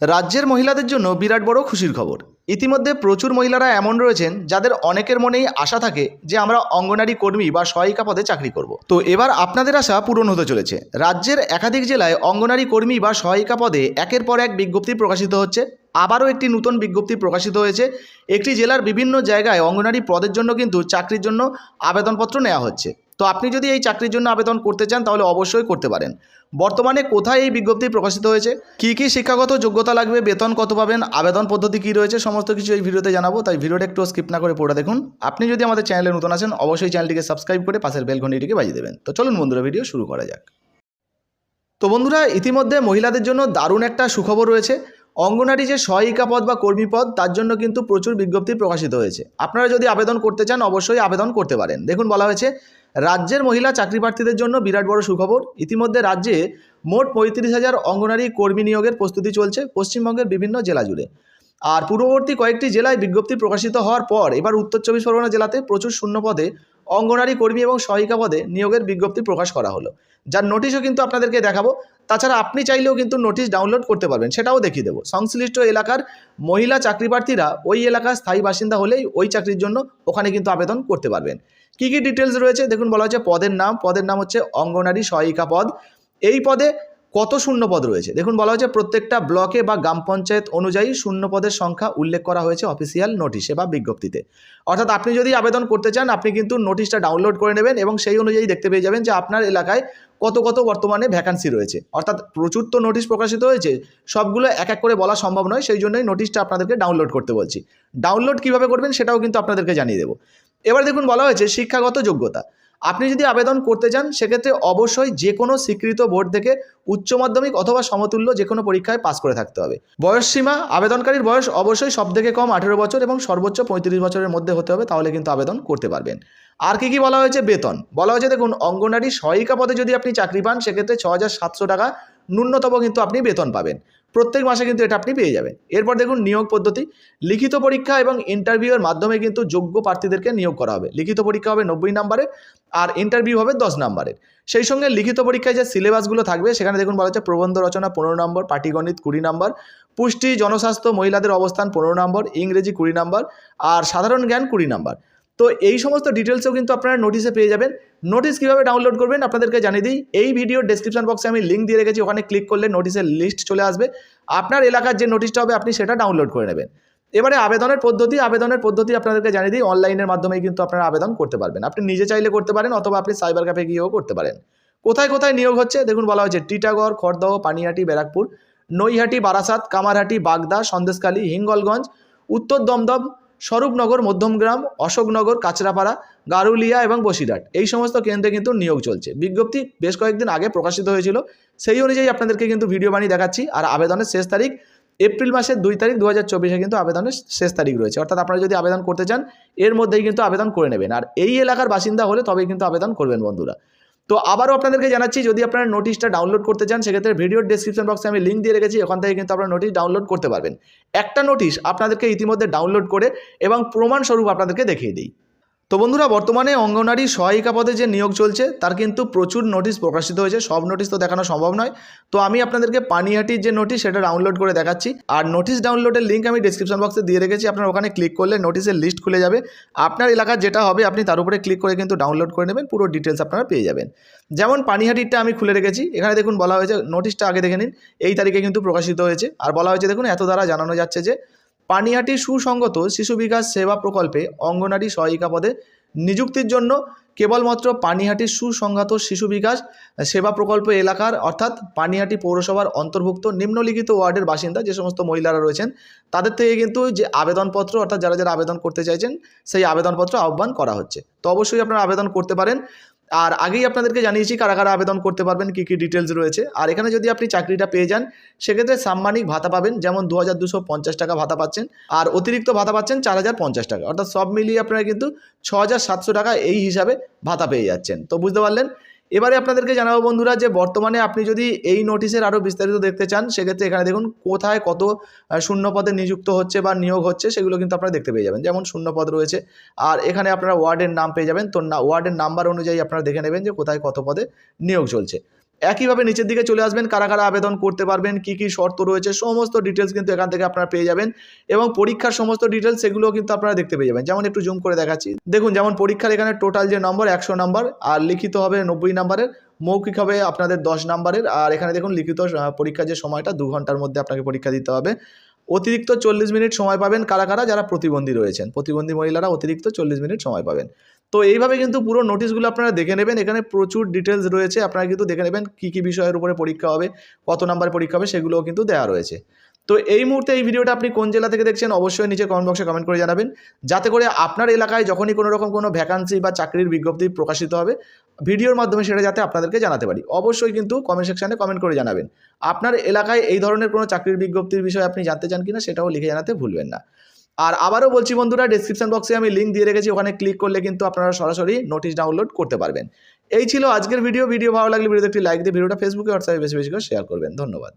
রাজ্যের মহিলাদের জন্য বিরাট বড় খুশির খবর। ইতিমধ্যে প্রচুর মহিলারা এমন রয়েছেন যাদের অনেকের মনেই আশা থাকে যে আমরা অঙ্গনারী কর্মী বা সহায়িকা পদে চাকরি করব। তো এবার আপনাদের আশা পূরণ হতে চলেছে। রাজ্যের একাধিক জেলায় অঙ্গনারী কর্মী বা সহায়িকা পদে একের পর এক বিজ্ঞপ্তি প্রকাশিত হচ্ছে। আবারও একটি নতুন বিজ্ঞপ্তি প্রকাশিত হয়েছে। একটি জেলার বিভিন্ন জায়গায় অঙ্গনারী পদের জন্য কিন্তু চাকরির জন্য আবেদনপত্র নেওয়া হচ্ছে। তো আপনি যদি এই চাকরির জন্য আবেদন করতে চান, তাহলে অবশ্যই করতে পারেন। বর্তমানে কোথায় এই বিজ্ঞপ্তি প্রকাশিত হয়েছে? কী কী শিক্ষাগত যোগ্যতা লাগবে? বেতন কত পাবেন? আবেদন পদ্ধতি কী রয়েছে? সমস্ত কিছু এই ভিডিওতে জানাব, তাই ভিডিওটা একটু স্কিপ না করে পড়ে দেখুন। আপনি যদি আমাদের চ্যানেলে নতুন আছেন, অবশ্যই চ্যানেলটিকে সাবস্ক্রাইব করে পাশের বেল ঘন্টিটিকে বাজিয়ে দেবেন। তো চলুন বন্ধুরা ভিডিও শুরু করা যাক। তো বন্ধুরা, ইতিমধ্যে মহিলাদের জন্য দারুণ একটা সুখবর রয়েছে। অঙ্গনারী যে সহায়িকা পদ বা কর্মী পদ, তার জন্য কিন্তু প্রচুর বিজ্ঞপ্তি প্রকাশিত হয়েছে। আপনারা যদি আবেদন করতে চান, অবশ্যই আবেদন করতে পারেন। দেখুন, বলা হয়েছে রাজ্যের মহিলা চাকরি প্রার্থীদের জন্য বিরাট বড় সুখবর। ইতিমধ্যে রাজ্যে মোট পঁয়ত্রিশ হাজার অঙ্গনারী কর্মী নিয়োগের প্রস্তুতি চলছে পশ্চিমবঙ্গের বিভিন্ন জেলা জুড়ে। আর পূর্ববর্তী কয়েকটি জেলায় বিজ্ঞপ্তি প্রকাশিত হওয়ার পর এবার উত্তর চব্বিশ পরগনা জেলাতে প্রচুর শূন্য পদে অঙ্গনারী কর্মী এবং সহায়িকা পদে নিয়োগের বিজ্ঞপ্তি প্রকাশ করা হলো। যার নোটিশও কিন্তু আপনাদেরকে দেখাবো। তাছাড়া আপনি চাইলেও কিন্তু নোটিশ ডাউনলোড করতে পারবেন, সেটাও দেখিয়ে দেবো। সংশ্লিষ্ট এলাকার মহিলা চাকরি প্রার্থীরা ওই এলাকার স্থায়ী বাসিন্দা হলেই ওই চাকরির জন্য ওখানে কিন্তু আবেদন করতে পারবেন। কী কী ডিটেলস রয়েছে? দেখুন, বলা হচ্ছে পদের নাম পদের নাম হচ্ছে অঙ্গনারী সহায়িকা পদ। এই পদে কত শূন্য পদ রয়েছে? দেখুন, বলা হয়েছে প্রত্যেকটা ব্লকে বা গ্রাম পঞ্চায়েত অনুযায়ী শূন্য পদের সংখ্যা উল্লেখ করা হয়েছে অফিসিয়াল নোটিশে বা বিজ্ঞপ্তিতে। অর্থাৎ আপনি যদি আবেদন করতে চান, আপনি কিন্তু নোটিশটা ডাউনলোড করে নেবেন এবং সেই অনুযায়ী দেখতে পেয়ে যাবেন যে আপনার এলাকায় কত কত বর্তমানে ভ্যাকান্সি রয়েছে। অর্থাৎ প্রচুর তো নোটিশ প্রকাশিত হয়েছে, সবগুলো এক এক করে বলা সম্ভব নয়, সেই জন্যই নোটিশটা আপনাদেরকে ডাউনলোড করতে বলছি। ডাউনলোড কীভাবে করবেন সেটাও কিন্তু আপনাদেরকে জানিয়ে দেবো। এবার দেখুন, বলা হয়েছে শিক্ষাগত যোগ্যতা। আপনি যদি আবেদন করতে চান, সেক্ষেত্রে অবশ্যই যে কোনো স্বীকৃত বোর্ড থেকে উচ্চ মাধ্যমিক অথবা সমতুল্য যে কোনো পরীক্ষায় পাস করে থাকতে হবে। বয়স সীমা, আবেদনকারীর বয়স অবশ্যই সব থেকে কম আঠেরো বছর এবং সর্বোচ্চ পঁয়ত্রিশ বছরের মধ্যে হতে হবে, তাহলে কিন্তু আবেদন করতে পারবেন। আর কি কি বলা হয়েছে? বেতন। বলা হয়েছে, দেখুন অঙ্গনারী সহায়িকা পদে যদি আপনি চাকরি পান, সেক্ষেত্রে ছ টাকা ন্যূনতম কিন্তু আপনি বেতন পাবেন। প্রত্যেক মাসে কিন্তু এটা আপনি পেয়ে যাবেন। এরপর দেখুন নিয়োগ পদ্ধতি। লিখিত পরীক্ষা এবং ইন্টারভিউয়ের মাধ্যমে কিন্তু যোগ্য প্রার্থীদেরকে নিয়োগ করা হবে। লিখিত পরীক্ষা হবে নব্বই নাম্বারের আর ইন্টারভিউ হবে দশ নাম্বারের সেই সঙ্গে লিখিত পরীক্ষায় যে সিলেবাসগুলো থাকবে, সেখানে দেখুন বলা হচ্ছে প্রবন্ধ রচনা পনেরো নম্বর, পাটিগণিত কুড়ি নম্বর, পুষ্টি, জনস্বাস্থ্য, মহিলাদের অবস্থান পনেরো নম্বর, ইংরেজি কুড়ি নম্বর, আর সাধারণ জ্ঞান কুড়ি নম্বর। তো এই সমস্ত ডিটেলসও কিন্তু আপনারা নোটিশে পেয়ে যাবেন। নোটিশ কীভাবে ডাউনলোড করবেন আপনাদেরকে জানিয়ে দিই। এই ভিডিওর ডেসক্রিপশন বক্সে আমি লিঙ্ক দিয়ে রেখেছি, ওখানে ক্লিক করলে নোটিশের লিস্ট চলে আসবে। আপনার এলাকার যে নোটিশটা হবে, আপনি সেটা ডাউনলোড করে নেবেন। এবারে আবেদনের পদ্ধতি আবেদনের পদ্ধতি আপনাদেরকে জানিয়ে দিই। অনলাইনের মাধ্যমেই কিন্তু আপনারা আবেদন করতে পারবেন। আপনি নিজে চাইলে করতে পারেন, অথবা আপনি সাইবার ক্যাফে গিয়েও করতে পারেন। কোথায় কোথায় নিয়োগ হচ্ছে? দেখুন, বলা হয়েছে টিটাগড় খড়দহ পানিহাটি ব্যারাকপুর নৈহাটি বারাসাত কামারহাটি বাগদা সন্দেশখালী হিঙ্গলগঞ্জ উত্তর দমদম স্বরূপনগর, মধ্যমগ্রাম, অশোকনগর, কাঁচরাপাড়া, গারুলিয়া এবং বসিরহাট। এই সমস্ত কেন্দ্রে কিন্তু নিয়োগ চলছে। বিজ্ঞপ্তি বেশ কয়েকদিন আগে প্রকাশিত হয়েছিল। সেই অনুযায়ী আপনাদেরকে কিন্তু ভিডিও বানিয়ে দেখাচ্ছি। আর আবেদনের শেষ তারিখ এপ্রিল মাসের দুই তারিখ দু হাজার কিন্তু আবেদনের শেষ তারিখ রয়েছে। অর্থাৎ আপনারা যদি আবেদন করতে চান, এর মধ্যেই কিন্তু আবেদন করে নেবেন। আর এই এলাকার বাসিন্দা হলে তবেই কিন্তু আবেদন করবেন বন্ধুরা। তো আবারও আপনাদেরকে জানাচ্ছি, যদি আপনারা নোটিশটা ডাউনলোড করতে চান, সেক্ষেত্রে ভিডিওর ডিসক্রিপশন বক্সে আমি লিঙ্ক দিয়ে রেখেছি, ওখান থেকে কিন্তু আপনারা নোটিশ ডাউনলোড করতে পারবেন। একটা নোটিশ আপনাদেরকে ইতিমধ্যে ডাউনলোড করে এবং প্রমাণস্বরূপ আপনাদেরকে দেখিয়ে দিই। তো বন্ধুরা, বর্তমানে অঙ্গনারী সহায়িকা পদে যে নিয়োগ চলছে, তার কিন্তু প্রচুর নোটিশ প্রকাশিত হয়েছে। সব নোটিশ তো দেখানো সম্ভব নয়। তো আমি আপনাদেরকে পানিহাটির যে নোটিশ সেটা ডাউনলোড করে দেখাচ্ছি। আর নোটিশ ডাউনলোডের লিঙ্ক আমি ডিসক্রিপশন বক্সে দিয়ে রেখেছি। আপনার ওখানে ক্লিক করলে নোটিশের লিস্ট খুলে যাবে। আপনার এলাকার যেটা হবে, আপনি তার উপরে ক্লিক করে কিন্তু ডাউনলোড করে নেবেন। পুরো ডিটেলস আপনারা পেয়ে যাবেন। যেমন পানিহাটিরটা আমি খুলে রেখেছি। এখানে দেখুন বলা হয়েছে নোটিশটা আগে দেখে নিন। এই তারিখে কিন্তু প্রকাশিত হয়েছে। আর বলা হয়েছে, দেখুন, এত দ্বারা জানানো যাচ্ছে যে পানিহাটি সুসংগত শিশু বিকাশ সেবা প্রকল্পে অঙ্গনারী সহায়িকা পদে নিযুক্তির জন্য কেবলমাত্র পানিহাটির সুসংহত শিশু বিকাশ সেবা প্রকল্প এলাকার অর্থাৎ পানিহাটি পৌরসভার অন্তর্ভুক্ত নিম্নলিখিত ওয়ার্ডের বাসিন্দা যে সমস্ত মহিলারা রয়েছেন, তাদের থেকে কিন্তু যে আবেদনপত্র অর্থাৎ যারা যারা আবেদন করতে চাইছেন, সেই আবেদনপত্র আহ্বান করা হচ্ছে। তো অবশ্যই আপনারা আবেদন করতে পারেন। আর আগেই আপনাদেরকে জানিয়েছি কারা কারা আবেদন করতে পারবেন, কী কী ডিটেলস রয়েছে। আর এখানে যদি আপনি চাকরিটা পেয়ে যান, সেক্ষেত্রে সাম্মানিক ভাতা পাবেন, যেমন দু হাজার টাকা ভাতা পাচ্ছেন। আর অতিরিক্ত ভাতা পাচ্ছেন চার হাজার পঞ্চাশ টাকা। অর্থাৎ সব মিলিয়ে আপনারা কিন্তু ছ টাকা এই হিসাবে ভাতা পেয়ে যাচ্ছেন। তো বুঝতে পারলেন? এবারে আপনাদেরকে জানাব বন্ধুরা যে বর্তমানে আপনি যদি এই নোটিশের আরও বিস্তারিত দেখতে চান, সেক্ষেত্রে এখানে দেখুন কোথায় কত শূন্যপদে শূন্য পদে নিযুক্ত হচ্ছে বা নিয়োগ হচ্ছে, সেগুলো কিন্তু আপনারা দেখতে পেয়ে যাবেন। যেমন শূন্যপদ রয়েছে। আর এখানে আপনারা ওয়ার্ডের নাম পেয়ে যাবেন। তো না, ওয়ার্ডের নাম্বার অনুযায়ী আপনারা দেখে নেবেন যে কোথায় কত পদে নিয়োগ চলছে। একইভাবে নিচের দিকে চলে আসবেন, কারা কারা আবেদন করতে পারবেন, কি কি শর্ত রয়েছে, সমস্ত ডিটেলস কিন্তু এখান থেকে আপনারা পেয়ে যাবেন এবং পরীক্ষার সমস্ত ডিটেলস সেগুলো কিন্তু আপনারা দেখতে পেয়ে যাবেন। যেমন একটু জুম করে দেখাচ্ছি। দেখুন, যেমন পরীক্ষার এখানে টোটাল যে নম্বর একশো নম্বর আর লিখিত হবে নব্বই নম্বরের মৌখিক হবে আপনাদের দশ নম্বরের আর এখানে দেখুন লিখিত পরীক্ষার যে সময়টা, দু ঘণ্টার মধ্যে আপনাকে পরীক্ষা দিতে হবে। অতিরিক্ত চল্লিশ মিনিট সময় পাবেন কারা কারা? যারা প্রতিবন্ধী রয়েছেন। প্রতিবন্ধী মহিলারা অতিরিক্ত চল্লিশ মিনিট সময় পাবেন। তো এইভাবে কিন্তু পুরো নোটিশগুলো আপনারা দেখে নেবেন। এখানে প্রচুর ডিটেলস রয়েছে। আপনারা কিন্তু দেখে নেবেন কী কী বিষয়ের উপরে পরীক্ষা হবে, কত নাম্বার পরীক্ষা হবে, সেগুলোও কিন্তু দেওয়া রয়েছে। তো এই মুহূর্তে এই ভিডিওটা আপনি কোন জেলা থেকে দেখছেন, অবশ্যই নিচে কমেন্ট বক্সে কমেন্ট করে জানাবেন। যাতে করে আপনার এলাকায় যখনই কোনো রকম কোনো ভ্যাকান্সি বা চাকরির বিজ্ঞপ্তি প্রকাশিত হবে, ভিডিওর মাধ্যমে সেটা যাতে আপনাদেরকে জানাতে পারি। অবশ্যই কিন্তু কমেন্ট সেকশানে কমেন্ট করে জানাবেন। আপনার এলাকায় এই ধরনের কোনো চাকরির বিজ্ঞপ্তির বিষয়ে আপনি জানতে চান কিনা, সেটাও লিখে জানাতে ভুলবেন না। আর আবারও বলছি বন্ধুরা ডিসক্রিপশন বক্সে আমি লিঙ্ক দিয়ে রেখেছি, ওখানে ক্লিক করলে কিন্তু আপনারা সরাসরি নোটিশ ডাউনলোড করতে পারবেন। এই ছিল আজকের ভিডিও ভিডিও ভালো লাগলে ভিডিওতে একটি লাইক দিয়ে ভিডিওটা ফেসবুকে হোয়াটসঅ্যাপে বেশি বেশি করে শেয়ার করবেন। ধন্যবাদ।